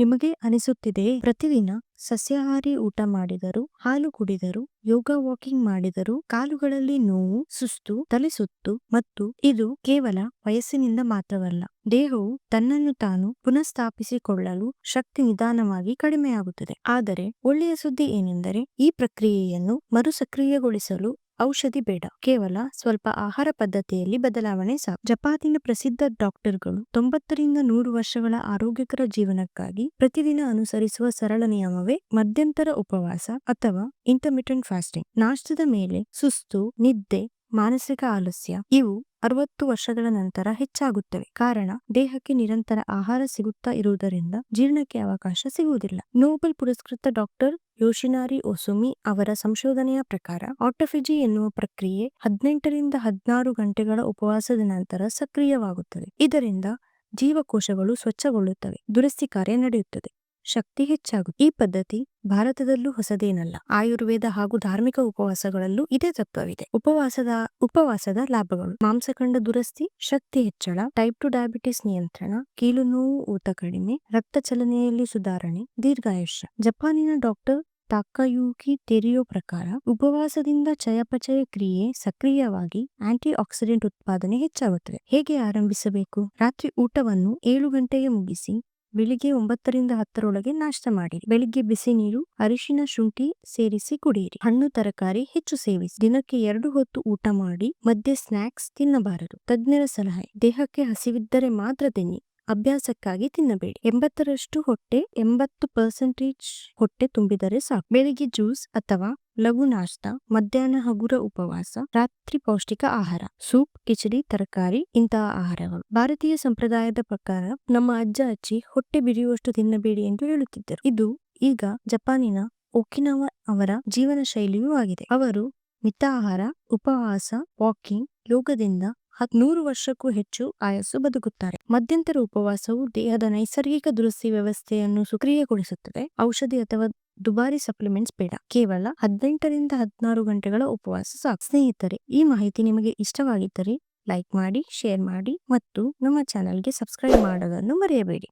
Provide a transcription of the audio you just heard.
ನಿಮಗೆ ಅನಿಸುತ್ತಿದೆ. ಪ್ರತಿದಿನ ಸಸ್ಯಾಹಾರಿ ಊಟ ಮಾಡಿದರು, ಹಾಲು ಕುಡಿದರು, ಯೋಗ ವಾಕಿಂಗ್ ಮಾಡಿದರು ಕಾಲುಗಳಲ್ಲಿ ನೋವು, ಸುಸ್ತು, ತಲೆಸುತ್ತು ಮತ್ತು ಇದು ಕೇವಲ ವಯಸ್ಸಿನಿಂದ ಮಾತ್ರವಲ್ಲ, ದೇಹವು ತನ್ನನ್ನು ತಾನು ಪುನಃಸ್ಥಾಪಿಸಿಕೊಳ್ಳಲು ಶಕ್ತಿ ನಿಧಾನವಾಗಿ ಕಡಿಮೆಯಾಗುತ್ತದೆ. ಆದರೆ ಒಳ್ಳೆಯ ಸುದ್ದಿ ಏನೆಂದರೆ ಈ ಪ್ರಕ್ರಿಯೆಯನ್ನು ಮರುಸಕ್ರಿಯಗೊಳಿಸಲು ಔಷಧಿ ಬೇಡ. ಕೇವಲ ಸ್ವಲ್ಪ ಆಹಾರ ಪದ್ಧತಿಯಲ್ಲಿ ಬದಲಾವಣೆ ಸಾಕು. ಜಪಾನಿನ ಪ್ರಸಿದ್ಧ ಡಾಕ್ಟರ್ಗಳು ತೊಂಬತ್ತರಿಂದ ನೂರು ವರ್ಷಗಳ ಆರೋಗ್ಯಕರ ಜೀವನಕ್ಕಾಗಿ ಪ್ರತಿದಿನ ಅನುಸರಿಸುವ ಸರಳ ನಿಯಮವೇ ಮಧ್ಯಂತರ ಉಪವಾಸ ಅಥವಾ ಇಂಟರ್ಮಿಟೆಂಟ್ ಫಾಸ್ಟಿಂಗ್ ನಾಷ್ಟದ ಮೇಲೆ ಸುಸ್ತು, ನಿದ್ದೆ, ಮಾನಸಿಕ ಆಲಸ್ಯ ಇವು ಅರವತ್ತು ವರ್ಷಗಳ ನಂತರ ಹೆಚ್ಚಾಗುತ್ತವೆ. ಕಾರಣ, ದೇಹಕ್ಕೆ ನಿರಂತರ ಆಹಾರ ಸಿಗುತ್ತಾ ಇರುವುದರಿಂದ ಜೀರ್ಣಕ್ಕೆ ಅವಕಾಶ ಸಿಗುವುದಿಲ್ಲ. ನೋಬೆಲ್ ಪುರಸ್ಕೃತ ಡಾಕ್ಟರ್ ಯೋಶಿನಾರಿ ಒಸುಮಿ ಅವರ ಸಂಶೋಧನೆಯ ಪ್ರಕಾರ, ಆಟೋಫಿಜಿ ಎನ್ನುವ ಪ್ರಕ್ರಿಯೆ ಹದಿನೆಂಟರಿಂದ ಹದಿನಾರು ಗಂಟೆಗಳ ಉಪವಾಸದ ನಂತರ ಸಕ್ರಿಯವಾಗುತ್ತದೆ. ಇದರಿಂದ ಜೀವಕೋಶಗಳು ಸ್ವಚ್ಛಗೊಳ್ಳುತ್ತವೆ, ದುರಸ್ತಿ ಕಾರ್ಯ ನಡೆಯುತ್ತದೆ. ಶಕ್ತಿ ಹೆಚ್ಚಾಗುತ್ತೆ ಈ ಪದ್ಧತಿ ಭಾರತದಲ್ಲೂ ಹೊಸದೇನಲ್ಲ. ಆಯುರ್ವೇದ ಹಾಗೂ ಧಾರ್ಮಿಕ ಉಪವಾಸಗಳಲ್ಲೂ ಇದೇ ತತ್ವವಿದೆ. ಉಪವಾಸದ ಉಪವಾಸದ ಲಾಭಗಳು. ಮಾಂಸಖಂಡ ದುರಸ್ತಿ, ಶಕ್ತಿ ಹೆಚ್ಚಳ ಟೈಪ್ ಟು ಡಯಾಬಿಟಿಸ್ ನಿಯಂತ್ರಣ, ಕೀಲು ನೋವು ಊತ ಕಡಿಮೆ, ರಕ್ತ ಚಲನೆಯಲ್ಲಿ ಸುಧಾರಣೆ, ದೀರ್ಘಾಯುಷ್ಯ. ಜಪಾನಿನ ಡಾಕ್ಟರ್ ತಾಕಯೂಕಿ ತೆರೆಯೋ ಪ್ರಕಾರ ಉಪವಾಸದಿಂದ ಚಯಾಪಚಯ ಕ್ರಿಯೆ ಸಕ್ರಿಯವಾಗಿ ಆಂಟಿ ಆಕ್ಸಿಡೆಂಟ್ ಉತ್ಪಾದನೆ ಹೆಚ್ಚಾಗುತ್ತದೆ. ಹೇಗೆ ಆರಂಭಿಸಬೇಕು? ರಾತ್ರಿ ಊಟವನ್ನು ಏಳು ಗಂಟೆಗೆ ಮುಗಿಸಿ ಬೆಳಿಗ್ಗೆ ಒಂಬತ್ತರಿಂದ ಹತ್ತರೊಳಗೆ ನಾಷ್ಟ ಮಾಡಿರಿ. ಬೆಳಿಗ್ಗೆ ಬಿಸಿ ನೀರು, ಅರಿಶಿನ, ಶುಂಠಿ ಸೇರಿಸಿ ಕುಡಿಯಿರಿ ಹಣ್ಣು, ತರಕಾರಿ ಹೆಚ್ಚು ಸೇವಿಸಿ. ದಿನಕ್ಕೆ ಎರಡು ಹೊತ್ತು ಊಟ ಮಾಡಿ, ಮಧ್ಯೆ ಸ್ನಾಕ್ಸ್ ತಿನ್ನಬಾರದು. ತಜ್ಞರ ಸಲಹೆ, ದೇಹಕ್ಕೆ ಹಸಿವಿದ್ದರೆ ಮಾತ್ರ ತಿನ್ನಿ. ಅಭ್ಯಾಸಕ್ಕಾಗಿ ತಿನ್ನಬೇಡಿ. ಎಂಬತ್ತರಷ್ಟು ಹೊಟ್ಟೆ, ಎಂಬತ್ತು ಪರ್ಸೆಂಟೇಜ್ ಹೊಟ್ಟೆ ತುಂಬಿದರೆ ಸಾಕು. ಬೆಳಿಗ್ಗೆ ಜ್ಯೂಸ್ ಅಥವಾ ಲಘು ನಾಷ್ಟ, ಮಧ್ಯಾಹ್ನ ಹಗುರ ಉಪವಾಸ, ರಾತ್ರಿ ಪೌಷ್ಟಿಕ ಆಹಾರ, ಸೂಪ್, ಕಿಚಡಿ, ತರಕಾರಿ ಇಂತಹ ಆಹಾರಗಳು. ಭಾರತೀಯ ಸಂಪ್ರದಾಯದ ಪ್ರಕಾರ ನಮ್ಮ ಅಜ್ಜ, ಅಜ್ಜಿ ಹೊಟ್ಟೆ ಬಿರಿಯುವಷ್ಟು ತಿನ್ನಬೇಡಿ ಎಂದು ಹೇಳುತ್ತಿದ್ದರು. ಇದು ಈಗ ಜಪಾನಿನ ಒಕಿನವ ಅವರ ಜೀವನ ಶೈಲಿಯೂ ಆಗಿದೆ. ಅವರು ಮಿತಾಹಾರ, ಉಪವಾಸ, ವಾಕಿಂಗ್, ಯೋಗದಿಂದ ನೂರು ವರ್ಷಕ್ಕೂ ಹೆಚ್ಚು ಆಯಸ್ಸು ಬದುಕುತ್ತಾರೆ. ಮಧ್ಯಂತರ ಉಪವಾಸವು ದೇಹದ ನೈಸರ್ಗಿಕ ದುರಸ್ತಿ ವ್ಯವಸ್ಥೆಯನ್ನು ಸುಕ್ರಿಯಗೊಳಿಸುತ್ತದೆ. ಔಷಧಿ ಅಥವಾ ದುಬಾರಿ ಸಪ್ಲಿಮೆಂಟ್ಸ್ ಬೇಡ. ಕೇವಲ ಹದಿನೆಂಟರಿಂದ ಹದಿನಾರು ಗಂಟೆಗಳ ಉಪವಾಸ ಸಾಕು. ಸ್ನೇಹಿತರೆ, ಈ ಮಾಹಿತಿ ನಿಮಗೆ ಇಷ್ಟವಾಗಿದ್ದರೆ ಲೈಕ್ ಮಾಡಿ ಶೇರ್ ಮಾಡಿ ಮತ್ತು ನಮ್ಮ ಚಾನಲ್ಗೆ ಸಬ್ಸ್ಕ್ರೈಬ್ ಮಾಡೋದನ್ನು ಮರೆಯಬೇಡಿ.